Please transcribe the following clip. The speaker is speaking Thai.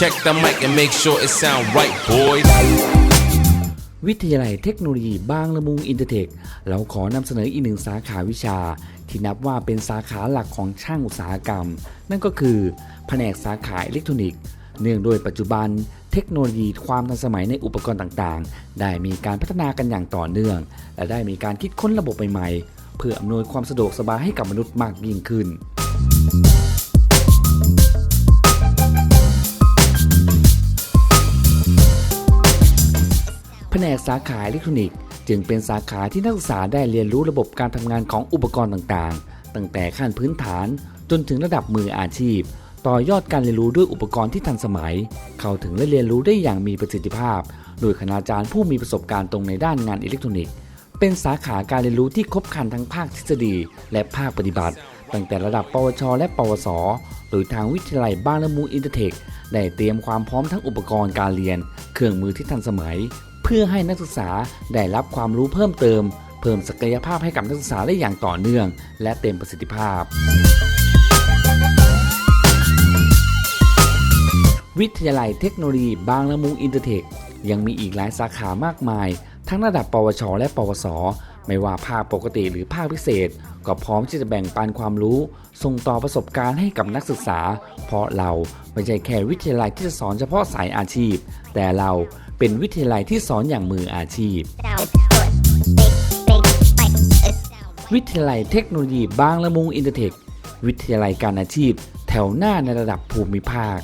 Check the mic and make sure it sound right, boys. วิทยาลัยเทคโนโลยีบางละมุงอินเตอร์เทค เราขอนำเสนออีกหนึ่งสาขาวิชา ที่นับว่าเป็นสาขาหลักของช่างอุตสาหกรรม นั่นก็คือ แผนกสาขาอิเล็กทรอนิกส์เนื่องโดยปัจจุบันเทคโนโลยีความทันสมัยในอุปกรณ์ต่างๆ ได้มีการพัฒนากันอย่างต่อเนื่อง และได้มีการคิดค้นระบบใหม่ๆ เพื่ออำนวยความสะดวกสบายให้กับมนุษย์มากยิ่งขึ้น แผนกสาขาอิเล็กทรอนิกส์จึงเป็นสาขาที่นักศึกษาได้เรียนรู้ระบบการทำงานของอุปกรณ์ต่างๆ ตั้งแต่ขั้นพื้นฐานจนถึงระดับมืออาชีพ ต่อยอดการเรียนรู้ด้วยอุปกรณ์ที่ทันสมัย เข้าถึงและเรียนรู้ได้อย่างมีประสิทธิภาพ โดยคณาจารย์ผู้มีประสบการณ์ตรงในด้านงานอิเล็กทรอนิกส์ เป็นสาขาการเรียนรู้ที่ครบครันทั้งภาคทฤษฎี และภาคปฏิบัติ ตั้งแต่ระดับปวช และ ปวสโดยทางวิทยาลัยบ้านละมูอินเตอร์เทคได้เตรียมความพร้อมทั้งอุปกรณ์การเรียน เครื่องมือที่ทันสมัย พื่อให้นักศึกษาได้รับความรู้เพิ่มเติม เพิ่มศักยภาพให้กับนักศึกษาได้อย่างต่อเนื่อง และเต็มประสิทธิภาพ วิทยาลัยเทคโนโลยีบางละมุงอินเตอร์เทคยังมีอีกหลายสาขามากมาย ทั้งระดับปวช และปวส ไม่ว่าภาคปกติหรือภาคพิเศษ ก็พร้อมที่จะแบ่งปันความรู้ ส่งต่อประสบการณ์ให้กับนักศึกษา เพราะเราไม่ใช่แค่วิทยาลัยที่จะสอนเฉพาะสายอาชีพ แต่เรา เป็นวิทยาลัยที่สอนอย่างมืออาชีพ วิทยาลัยเทคโนโลยีบางละมุงอินเตอร์เทค วิทยาลัยการอาชีพ แถวหน้าในระดับภูมิภาค